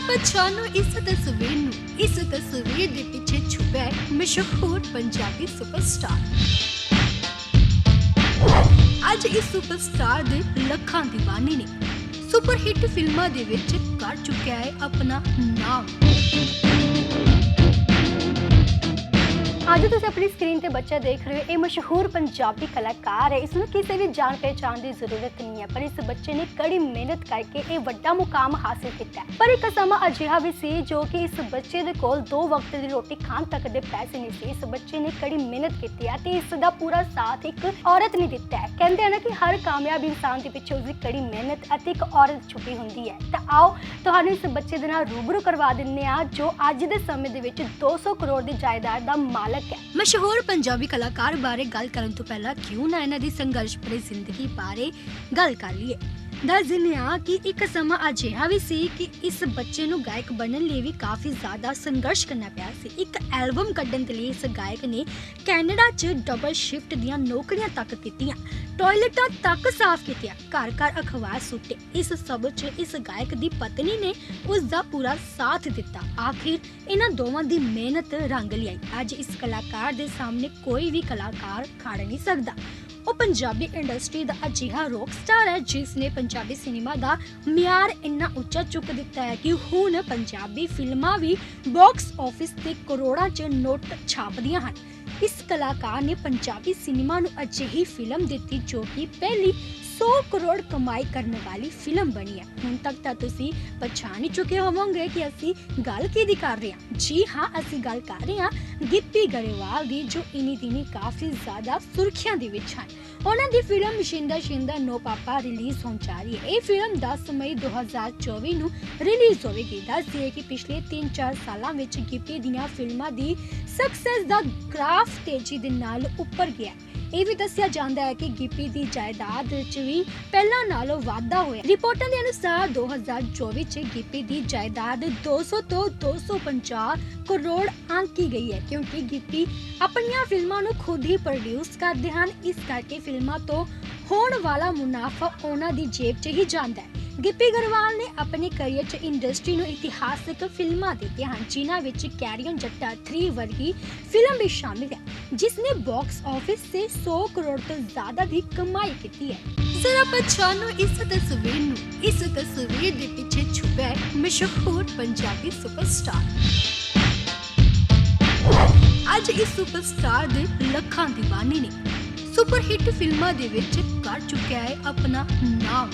ਪਛਾਣੋ ਇਸ ਤਸਵੀਰ ਨੂੰ ਇਸ ਤਸਵੀਰ ਦੇ ਪਿੱਛੇ ਛੁਪਿਆ ਹੈ ਮਸ਼ਹੂਰ ਪੰਜਾਬੀ ਸੁਪਰਸਟਾਰ ਅੱਜ ਇਸ ਸੁਪਰਸਟਾਰ ਦੇ ਲੱਖਾਂ دیਵਾਨੇ ਨੇ ਸੁਪਰ ਹਿੱਟ ਫਿਲਮਾਂ ਦੇ ਵਿੱਚ ਕਰ ਚੁੱਕਿਆ ਹੈ ਆਪਣਾ ਨਾਮ ਅੱਜ ਤੁਸੀਂ ਆਪਣੀ ਸਕਰੀਨ ਤੇ ਬੱਚਾ ਦੇਖ ਰਹੇ ਹੋ, ਇਹ ਮਸ਼ਹੂਰ ਪੰਜਾਬੀ ਕਲਾਕਾਰ ਹੈ। ਇਸ ਨੂੰ ਕਿਸੇ ਵੀ ਜਾਣ ਪਹਿਚਾਣ ਦੀ ਜ਼ਰੂਰਤ ਨਹੀਂ ਹੈ, ਪਰ ਇਸ ਬੱਚੇ ਨੇ ਕੜੀ ਮਿਹਨਤ ਕਰਕੇ ਇਹ ਵੱਡਾ ਮੁਕਾਮ ਹਾਸਿਲ ਕੀਤਾ ਹੈ। ਪਰ ਇੱਕ ਸਮਾਂ ਅਜਿਹਾ ਵੀ ਸੀ ਜੋ ਕਿ ਇਸ ਬੱਚੇ ਦੇ ਕੋਲ ਦੋ ਵਕਤ ਦੀ ਰੋਟੀ ਖਾਣ ਤੱਕ ਦੇ ਪੈਸੇ ਨਹੀਂ ਸੀ। ਇਸ ਬੱਚੇ ਨੇ ਕੜੀ ਮਿਹਨਤ ਕੀਤੀ ਹੈ ਤੇ ਇਸ ਦਾ ਪੂਰਾ ਸਾਥ ਇੱਕ ਔਰਤ ਨੇ ਦਿੱਤਾ ਹੈ। ਕਹਿੰਦੇ ਹਨ ਕਿ ਹਰ ਕਾਮਯਾਬ ਇਨਸਾਨ ਦੇ ਪਿੱਛੇ ਉਸਦੀ ਕੜੀ ਮਿਹਨਤ ਅਤੇ ਇੱਕ ਔਰਤ ਛੁਪੀ ਹੁੰਦੀ ਹੈ। ਤਾਂ ਆਓ, ਤੁਹਾਨੂੰ ਇਸ ਬੱਚੇ ਦੇ ਨਾਲ ਰੂਬਰੂ ਕਰਵਾ ਦਿੰਨੇ ਆ ਜੋ ਅੱਜ ਦੇ ਸਮੇਂ ਦੇ ਵਿੱਚ 200 ਕਰੋੜ ਦੀ ਜਾਇਦਾਦ ਦਾ ਮਾਲਕ ਹੈ। ਮਸ਼ਹੂਰ ਪੰਜਾਬੀ ਕਲਾਕਾਰ ਬਾਰੇ ਗੱਲ ਕਰਨ ਤੋਂ ਪਹਿਲਾਂ ਕਿਉਂ ਨਾ ਇਹਨਾਂ ਦੀ ਸੰਘਰਸ਼ ਭਰੀ ਜ਼ਿੰਦਗੀ ਬਾਰੇ ਗੱਲ ਕਰ ਲਈਏ। ਦੱਸ ਦਿੰਦੇ ਹਾਂ ਕਿ ਇੱਕ ਸਮਾਂ ਅਜਿਹਾ ਵੀ ਸੀ ਕਿ ਇਸ ਬੱਚੇ ਨੂੰ ਗਾਇਕ ਬਣਨ ਲਈ ਵੀ ਕਾਫੀ ਜ਼ਿਆਦਾ ਸੰਘਰਸ਼ ਕਰਨਾ ਪਿਆ ਸੀ। ਇੱਕ ਐਲਬਮ ਕੱਢਣ ਦੇ ਲਈ ਇਸ ਗਾਇਕ ਨੇ ਕੈਨੇਡਾ 'ਚ ਡਬਲ ਸ਼ਿਫਟ ਦੀਆਂ ਨੌਕਰੀਆਂ ਤੱਕ ਕੀਤੀਆਂ। ਟਾਇਲਟਾਂ ਤੱਕ ਸਾਫ਼ ਕੀਤੀਆਂ। ਘਰ ਘਰ ਅਖਬਾਰ ਸੁੱਟੇ। ਇਸ ਸਭ 'ਚ ਇਸ ਗਾਇਕ ਦੀ ਪਤਨੀ ਨੇ ਉਸ ਦਾ ਪੂਰਾ ਸਾਥ ਦਿੱਤਾ। ਆਖਿਰ ਇਹਨਾਂ ਦੋਵਾਂ ਦੀ ਮਿਹਨਤ ਰੰਗ ਲਿਆਈ। ਅੱਜ ਇਸ ਕਲਾਕਾਰ ਦੇ ਸਾਹਮਣੇ ਕੋਈ ਵੀ ਕਲਾਕਾਰ ਖੜ ਨਹੀਂ ਸਕਦਾ। ਉਹ ਪੰਜਾਬੀ ਇੰਡਸਟਰੀ ਦਾ ਅਜਿਹਾ ਰੌਕ ਸਟਾਰ ਹੈ ਜਿਸ ਨੇ ਪੰਜਾਬੀ ਸਿਨੇਮਾ ਦਾ ਮਿਆਰ ਇੰਨਾ ਉੱਚਾ ਚੁੱਕ ਦਿੱਤਾ ਹੈ ਕਿ ਹੁਣ ਪੰਜਾਬੀ ਫਿਲਮਾਂ ਵੀ ਬਾਕਸ ਆਫਿਸ ਤੇ ਕਰੋੜਾਂ 'ਚ ਨੋਟ ਛਾਪਦੀਆਂ ਹਨ। ਇਸ ਕਲਾਕਾਰ ਨੇ ਪੰਜਾਬੀ ਸਿਨੇਮਾ ਨੂੰ ਅਜਿਹੀ ਫਿਲਮ ਦਿੱਤੀ ਜੋ ਕਿ ਪਹਿਲੀ 100 ਕਰੋੜ ਕਮਾਈ ਕਰਨ ਵਾਲੀ ਫਿਲਮ ਬਣੀ ਹੈ ਹੁਣ ਤੱਕ ਤਾਂ ਤੁਸੀਂ ਪਛਾਣ ਹੀ ਚੁੱਕੇ ਹੋਵੋਗੇ ਕਿ ਅਸੀਂ ਗੱਲ ਕਿਹਦੀ ਕਰ ਰਹੇ ਹਾਂ ਜੀ ਹਾਂ ਅਸੀਂ ਗੱਲ ਕਰ ਰਹੇ ਹਾਂ ਗਿੱਪੀ ਗਰੇਵਾਲ ਦੀ ਜੋ ਇਨੀ ਦਿਨੀ ਕਾਫੀ ਜ਼ਿਆਦਾ ਸੁਰਖੀਆਂ ਦੇ ਵਿੱਚ ਹਨ ਉਹਨਾਂ ਦੀ ਫਿਲਮ ਸ਼ਿੰਦਾ ਸ਼ਿੰਦਾ ਨੋ ਪਾਪਾ ਰਿਲੀਜ਼ ਹੋਣ ਜਾ ਰਹੀ ਹੈ ਇਹ ਫਿਲਮ 10 ਮਈ 2024 ਨੂੰ ਰਿਲੀਜ਼ ਹੋਵੇਗੀ ਦੱਸਦੀ ਕਿ ਪਿਛਲੇ 3-4 ਸਾਲਾਂ ਵਿੱਚ ਗਿੱਪੀ ਦੀਆਂ ਫਿਲਮਾਂ ਦੀ ਸਕਸੈਸ ਦਾ ਗ੍ਰਾਫ ਤੇਜ਼ੀ ਦੇ ਨਾਲ ਉੱਪਰ ਗਿਆ ਹੈ। ਇਹ ਵੀ ਦੱਸਿਆ ਜਾਂਦਾ ਹੈ ਕਿ ਗਿੱਪੀ ਦੀ ਜਾਇਦਾਦ ਵਿੱਚ ਵੀ ਪਹਿਲਾਂ ਨਾਲੋਂ ਵਾਧਾ ਹੋਇਆ। ਰਿਪੋਰਟਾਂ ਦੇ ਅਨੁਸਾਰ 2024 ਚ ਗਿੱਪੀ ਦੀ ਜਾਇਦਾਦ 200 ਤੋਂ 250 ਕਰੋੜ ਆਂਕੀ ਗਈ ਹੈ, ਕਿਉਂਕਿ ਗਿੱਪੀ ਆਪਣੀਆਂ ਫਿਲਮਾਂ ਨੂੰ ਖੁਦ ਹੀ ਪ੍ਰੋਡਿਊਸ ਕਰਦੇ ਹਨ। ਇਸ ਕਰਕੇ ਫਿਲਮਾਂ ਤੋਂ ਹੋਣ ਵਾਲਾ ਮੁਨਾਫਾ ਉਹਨਾਂ ਦੀ ਜੇਬ 'ਚ ਹੀ ਜਾਂਦਾ ਹੈ। ਗਿੱਪੀ ਗਰੇਵਾਲ ਨੇ ਆਪਣੇ ਕੈਰੀਅਰ 'ਚ ਇੰਡਸਟਰੀ ਨੂੰ ਇਤਿਹਾਸਕ ਫਿਲਮਾਂ ਦਿੱਤੀਆਂ ਹਨ, ਜਿਨ੍ਹਾਂ ਵਿੱਚ ਕੈਰੀਅਨ ਜੱਟਾ 3 ਵਰਗੀ ਫਿਲਮ ਵੀ ਸ਼ਾਮਿਲ ਹੈ ਜਿਸ ਨੇ ਬਾਕਸ ਆਫਿਸ ਤੇ 100 ਕਰੋੜ ਤੋਂ ਜ਼ਿਆਦਾ ਦੀ ਕਮਾਈ ਕੀਤੀ ਹੈ। ਜ਼ਰਾ ਪਛਾਣੋ ਇਸ ਤਸਵੀਰ ਨੂੰ, ਇਸ ਤਸਵੀਰ ਦੇ ਪਿੱਛੇ ਛੁਪਿਆ ਹੈ ਮਸ਼ਹੂਰ ਪੰਜਾਬੀ ਸੁਪਰਸਟਾਰ ਅੱਜ ਇਸ ਸੁਪਰਸਟਾਰ ਦੇ ਲੱਖਾਂ دیਵਾਨੇ ਨੇ ਸੁਪਰ ਹਿੱਟ ਫਿਲਮਾਂ ਦੇ ਵਿੱਚ ਕਰ ਚੁੱਕਿਆ ਹੈ ਆਪਣਾ ਨਾਮ।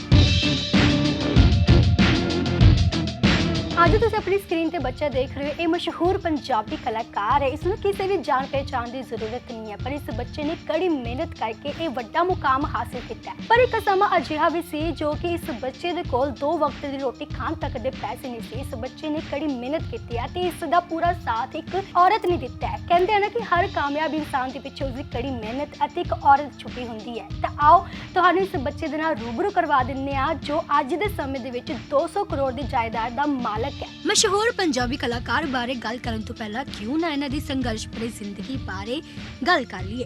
ਅੱਜ ਤੁਸੀਂ ਆਪਣੀ ਸਕਰੀਨ ਤੇ ਬੱਚਾ ਦੇਖ ਰਹੇ ਹੋ, ਇਹ ਮਸ਼ਹੂਰ ਪੰਜਾਬੀ ਕਲਾਕਾਰ ਹੈ। ਇਸ ਨੂੰ ਕਿਸੇ ਵੀ ਜਾਣ ਪਹਿਚਾਣ ਦੀ ਜ਼ਰੂਰਤ ਨਹੀਂ ਹੈ, ਪਰ ਇਸ ਬੱਚੇ ਨੇ ਕੜੀ ਮਿਹਨਤ ਕਰਕੇ ਇਹ ਵੱਡਾ ਮੁਕਾਮ ਹਾਸਿਲ ਕੀਤਾ ਹੈ। ਪਰ ਇੱਕ ਸਮਾਂ ਅਜਿਹਾ ਵੀ ਸੀ ਜੋ ਕਿ ਇਸ ਬੱਚੇ ਦੇ ਕੋਲ ਦੋ ਵਕਤ ਦੀ ਰੋਟੀ ਖਾਣ ਤੱਕ ਦੇ ਪੈਸੇ ਨਹੀਂ ਸੀ। ਇਸ ਬੱਚੇ ਨੇ ਕੜੀ ਮਿਹਨਤ ਕੀਤੀ ਹੈ ਤੇ ਇਸ ਦਾ ਪੂਰਾ ਸਾਥ ਇੱਕ ਔਰਤ ਨੇ ਦਿੱਤਾ ਹੈ। ਕਹਿੰਦੇ ਹਨ ਕਿ ਹਰ ਕਾਮਯਾਬ ਇਨਸਾਨ ਦੇ ਪਿੱਛੇ ਉਸਦੀ ਕੜੀ ਮਿਹਨਤ ਅਤੇ ਇੱਕ ਔਰਤ ਛੁਪੀ ਹੁੰਦੀ ਹੈ। ਤਾਂ ਆਓ, ਤੁਹਾਨੂੰ ਇਸ ਬੱਚੇ ਦੇ ਨਾਲ ਰੂਬਰੂ ਕਰਵਾ ਦਿੰਨੇ ਆ ਜੋ ਅੱਜ ਦੇ ਸਮੇਂ ਦੇ ਵਿੱਚ 200 ਕਰੋੜ ਦੀ ਜਾਇਦਾਦ ਦਾ ਮਾਲਕ ਹੈ। ਮਸ਼ਹੂਰ ਪੰਜਾਬੀ ਕਲਾਕਾਰ ਬਾਰੇ ਗੱਲ ਕਰਨ ਤੋਂ ਪਹਿਲਾਂ ਕਿਉਂ ਨਾ ਇਹਨਾਂ ਦੀ ਸੰਘਰਸ਼ ਭਰੀ ਜ਼ਿੰਦਗੀ ਬਾਰੇ ਗੱਲ ਕਰ ਲਈਏ।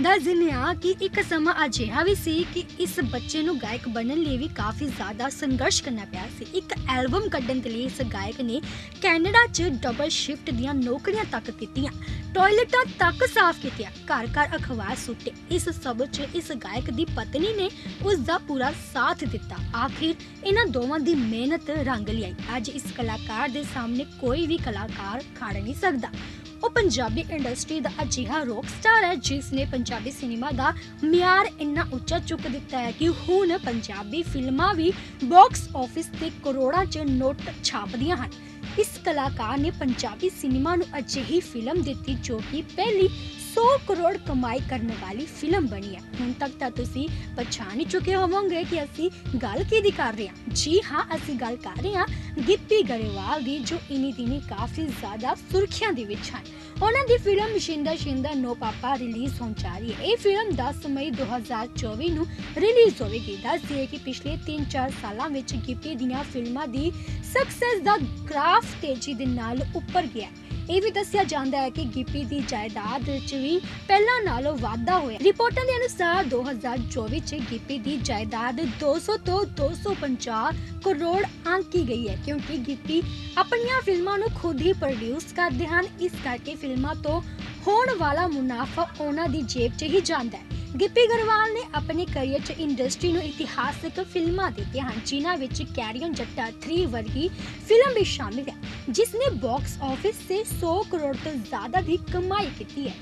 ਦੱਸ ਦਿੰਦੇ ਹਾਂ ਕਿ ਇੱਕ ਸਮਾਂ ਅਜਿਹਾ ਵੀ ਸੀ ਕਿ ਇਸ ਬੱਚੇ ਨੂੰ ਗਾਇਕ ਬਣਨ ਲਈ ਵੀ ਕਾਫੀ ਜ਼ਿਆਦਾ ਸੰਘਰਸ਼ ਕਰਨਾ ਪਿਆ ਸੀ। ਇੱਕ ਐਲਬਮ ਕੱਢਣ ਦੇ ਲਈ ਇਸ ਗਾਇਕ ਨੇ ਕੈਨੇਡਾ 'ਚ ਡਬਲ ਸ਼ਿਫਟ ਦੀਆਂ ਨੌਕਰੀਆਂ ਤੱਕ ਕੀਤੀਆਂ। ਟਾਇਲਟਾਂ ਤੱਕ ਸਾਫ਼ ਕੀਤੀਆਂ। ਘਰ ਘਰ ਅਖਬਾਰ ਸੁੱਟੇ। ਇਸ ਸਭ 'ਚ ਇਸ ਗਾਇਕ ਦੀ ਪਤਨੀ ਨੇ ਉਸ ਦਾ ਪੂਰਾ ਸਾਥ ਦਿੱਤਾ। ਆਖਿਰ ਇਹਨਾਂ ਦੋਵਾਂ ਦੀ ਮਿਹਨਤ ਰੰਗ ਲਿਆਈ। ਅੱਜ ਇਸ ਕਲਾਕਾਰ ਦੇ ਸਾਹਮਣੇ ਕੋਈ ਵੀ ਕਲਾਕਾਰ ਖੜ ਨਹੀਂ ਸਕਦਾ। ਉਹ ਪੰਜਾਬੀ ਇੰਡਸਟਰੀ ਦਾ ਅਜਿਹਾ ਰੌਕ ਸਟਾਰ ਹੈ ਜਿਸ ਨੇ ਪੰਜਾਬੀ ਸਿਨੇਮਾ ਦਾ ਮਿਆਰ ਇੰਨਾ ਉੱਚਾ ਚੁੱਕ ਦਿੱਤਾ ਹੈ ਕਿ ਹੁਣ ਪੰਜਾਬੀ ਫਿਲਮਾਂ ਵੀ ਬਾਕਸ ਆਫਿਸ ਤੇ ਕਰੋੜਾਂ 'ਚ ਨੋਟ ਛਾਪਦੀਆਂ ਹਨ। ਇਸ ਕਲਾਕਾਰ ਨੇ ਪੰਜਾਬੀ ਸਿਨੇਮਾ ਨੂੰ ਅਜਿਹੀ ਫਿਲਮ ਦਿੱਤੀ ਜੋ ਕਿ ਪਹਿਲੀ 100 ਕਰੋੜ ਕਮਾਈ ਕਰਨ ਵਾਲੀ ਫਿਲਮ ਬਣੀ ਹੈ ਹੁਣ ਤੱਕ ਤਾਂ ਤੁਸੀਂ ਪਛਾਣ ਹੀ ਚੁੱਕੇ ਹੋਵੋਗੇ ਕਿ ਅਸੀਂ ਗੱਲ ਕਿਹਦੀ ਕਰ ਰਹੇ ਹਾਂ ਜੀ ਹਾਂ ਅਸੀਂ ਗੱਲ ਕਰ ਰਹੇ ਹਾਂ ਗਿੱਪੀ ਗਰੇਵਾਲ ਦੀ ਜੋ ਇਨੀ ਦਿਨੀ ਕਾਫੀ ਜ਼ਿਆਦਾ ਸੁਰਖੀਆਂ ਦੇ ਵਿੱਚ ਹਨ ਉਹਨਾਂ ਦੀ ਫਿਲਮ ਸ਼ਿੰਦਾ ਸ਼ਿੰਦਾ ਨੋ ਪਾਪਾ ਰਿਲੀਜ਼ ਹੋਣ ਜਾ ਰਹੀ ਹੈ ਇਹ ਫਿਲਮ 10 ਮਈ 2024 ਨੂੰ ਰਿਲੀਜ਼ ਹੋਵੇਗੀ ਦੱਸਦੀ ਹੈ ਕਿ ਪਿਛਲੇ 3-4 ਸਾਲਾਂ ਵਿੱਚ ਗਿੱਪੀ ਦੀਆਂ ਫਿਲਮਾਂ ਦੀ ਸਕਸੈਸ ਦਾ ਗ੍ਰਾਫ ਤੇਜ਼ੀ ਦੇ ਨਾਲ ਉੱਪਰ ਗਿਆ ਹੈ। ਇਹ ਵੀ ਦੱਸਿਆ ਜਾਂਦਾ ਹੈ ਕਿ ਗਿੱਪੀ ਦੀ ਜਾਇਦਾਦ ਵਿੱਚ ਵੀ ਪਹਿਲਾਂ ਨਾਲੋਂ ਵਾਧਾ ਹੋਇਆ। ਰਿਪੋਰਟਾਂ ਦੇ ਅਨੁਸਾਰ 2024 ਚ ਗਿੱਪੀ ਦੀ ਜਾਇਦਾਦ 200 ਤੋਂ 250 ਕਰੋੜ ਆਂਕੀ ਗਈ ਹੈ, ਕਿਉਂਕਿ ਗਿੱਪੀ ਆਪਣੀਆਂ ਫਿਲਮਾਂ ਨੂੰ ਖੁਦ ਹੀ ਪ੍ਰੋਡਿਊਸ ਕਰਦੇ ਹਨ। ਇਸ ਕਰਕੇ ਫਿਲਮਾਂ ਤੋਂ ਹੋਣ ਵਾਲਾ ਮੁਨਾਫਾ ਉਹਨਾਂ ਦੀ ਜੇਬ 'ਚ ਹੀ ਜਾਂਦਾ ਹੈ। ਗਿੱਪੀ ਗਰੇਵਾਲ ਨੇ ਆਪਣੇ ਕੈਰੀਅਰ 'ਚ ਇੰਡਸਟਰੀ ਨੂੰ ਇਤਿਹਾਸਕ ਫਿਲਮਾਂ ਦਿੱਤੀਆਂ ਹਨ ਜਿਨ੍ਹਾਂ ਵਿੱਚ ਕੈਰੀਅਨ ਜੱਟਾ 3 ਵਰਗੀ ਫਿਲਮ ਵੀ ਸ਼ਾਮਿਲ ਹੈ ਜਿਸ ਨੇ ਬਾਕਸ ਆਫਿਸ ਤੇ 100 ਕਰੋੜ ਤੋਂ ਜ਼ਿਆਦਾ ਦੀ ਕਮਾਈ ਕੀਤੀ ਹੈ।